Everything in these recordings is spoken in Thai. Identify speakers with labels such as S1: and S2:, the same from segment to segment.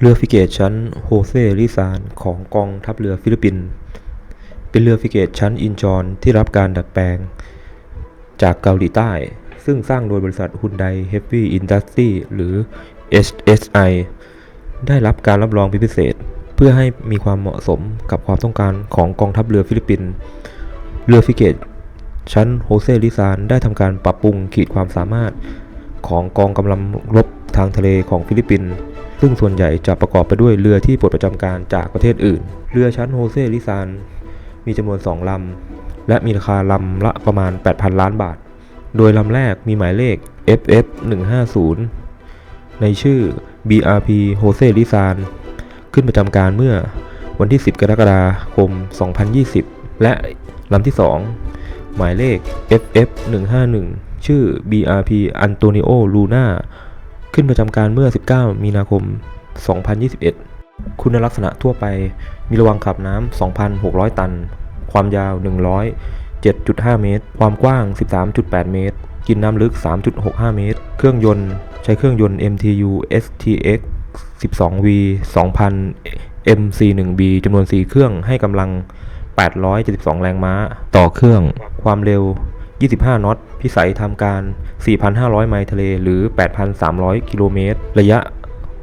S1: เรือฟิเกตชั้นโฮเซริซานของกองทัพเรือฟิลิปปินส์เป็นเรือฟิเกตชั้นอินชอนที่รับการดัดแปลง จากเกาหลีใต้ ซึ่งสร้างโดยบริษัทฮุนไดเฮฟวี่อินดัสทรีหรือ HSI ได้รับการรับรองพิเศษ เพื่อให้มีความเหมาะสมกับความต้องการของกองทัพเรือฟิลิปปินส์เรือฟิเกตชั้นโฮเซลิซานได้ทำการปรับปรุงขีดความสามารถของกองกำลังรบทางทะเลของฟิลิปปินส์ ซึ่งส่วนใหญ่จะประกอบไปด้วยเรือที่ปลดประจำการจากประเทศอื่น เรือชั้นโฮเซลิซานมีจำนวน 2 ลำ และมีราคาลำละประมาณ 8,000 ล้านบาท โดยลำแรกมีหมายเลข FF 150ในชื่อ BRP โฮเซลิซานขึ้นประจำการเมื่อวันที่ 10 กรกฎาคม 2020 และลำที่ 2 หมายเลข FF 151ชื่อ BRP Antonio Luna ขึ้นประจำการเมื่อ 19 มีนาคม 2021 คุณลักษณะทั่วไป มีระวังขับน้ำ 2,600 ตัน ความยาว 107.5 เมตร ความกว้าง 13.8 เมตร กินน้ำลึก 3.65 เมตร เครื่องยนต์ใช้เครื่องยนต์ MTU STX 12V 2000 MC1B จำนวน 4 เครื่องให้กำลัง 872 แรงม้า ต่อเครื่อง ความเร็ว 25น็อต พิสัยทำการ 4,500 ไมล์ทะเล หรือ 8,300 กิโลเมตร ระยะ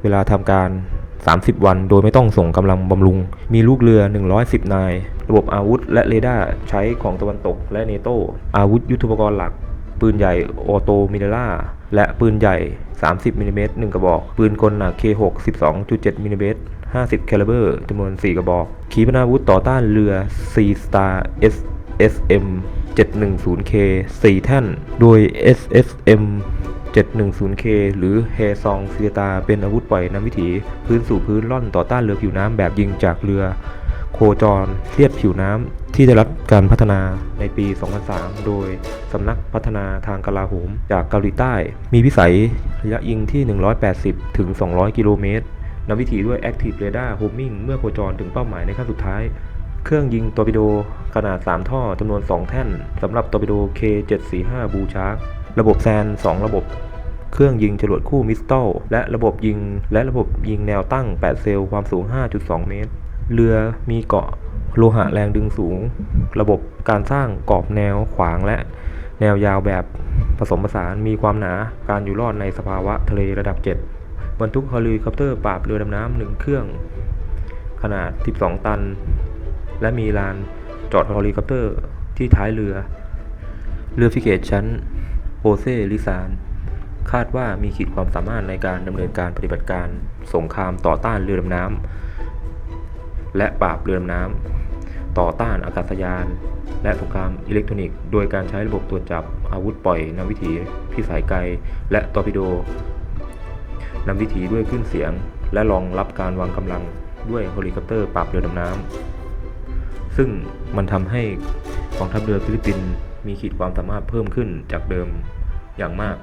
S1: เวลาทำการ 30 วัน โดยไม่ต้องส่งกำลังบำรุง มีลูกเรือ 110 นาย ระบบอาวุธและเรดาร์ใช้ของตะวันตกและเนโต อาวุธยุทโธปกรณ์หลัก ปืนใหญ่ออโตมิเนล่า และปืนใหญ่ 30มิลลิเมตร1กระบอก ปืนกลหนัก K6 12.7มิลลิเมตร50แคลิเบอร์จำนวน 4 กระบอก ขีปนาวุธต่อต้านเรือ Sea Star S.M. 710K 4 แท่น โดย SSM 710K หรือ h a s o n g s i t a เป็นอาวุธปล่อยน้ำวิถีพื้นสู่พื้นล่อนต่อต้านเรือผิวน้ำแบบยิงจากเรือ โคจรเลียดผิวน้ำที่ได้รับการพัฒนาในปี 2003 โดยสำนักพัฒนาทางกลาโหมจากเกาหลีใต้ มีพิสัยระยะยิงที่ 180 ถึง 200 กิโลเมตรนำวิถีด้วย Active Radar Homing เมื่อโคจรถึงเป้าหมายในขั้นสุดท้าย เครื่องยิงตอร์ปิโดขนาด 3 ท่อจำนวน 2 แท่นสำหรับตอร์ปิโด K745 บูชาร์กระบบแซน 2 ระบบ เครื่องยิงจรวดคู่มิสตัลและระบบยิง และระบบยิงแนวตั้ง 8 เซลล์ความสูง 5.2 เมตร เรือมีเกาะโลหะแรงดึงสูง ระบบการสร้างกรอบแนวขวางและแนวยาวแบบผสมผสานมีความหนาการอยู่รอดในสภาวะทะเลระดับ 7 บรรทุกเฮลิคอปเตอร์ปราบเรือดำน้ำหนึ่งเครื่อง ขนาด 12 ตัน และมีลานจอดเฮลิคอปเตอร์ที่ท้ายเรือ เรือฟิเกตชั้นโฮเซลิซาน คาดว่ามีขีดความสามารถในการดำเนินการปฏิบัติการสงครามต่อต้านเรือดำน้ำและปราบเรือดำน้ำต่อต้านอากาศยาน และสงครามอิเล็กทรอนิกส์ โดยการใช้ระบบตรวจจับอาวุธปล่อยนำวิถีพิสัยไกล และตอร์ปิโดนำวิถีด้วยคลื่นเสียง และรองรับการวางกำลังด้วยเฮลิคอปเตอร์ปราบเรือดำน้ำ ซึ่งมันทำให้กองทัพเรือฟิลิปปินส์มีขีดความสามารถเพิ่มขึ้นจากเดิมอย่างมาก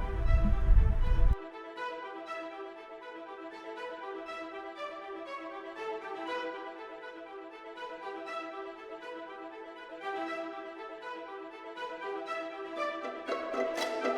S1: you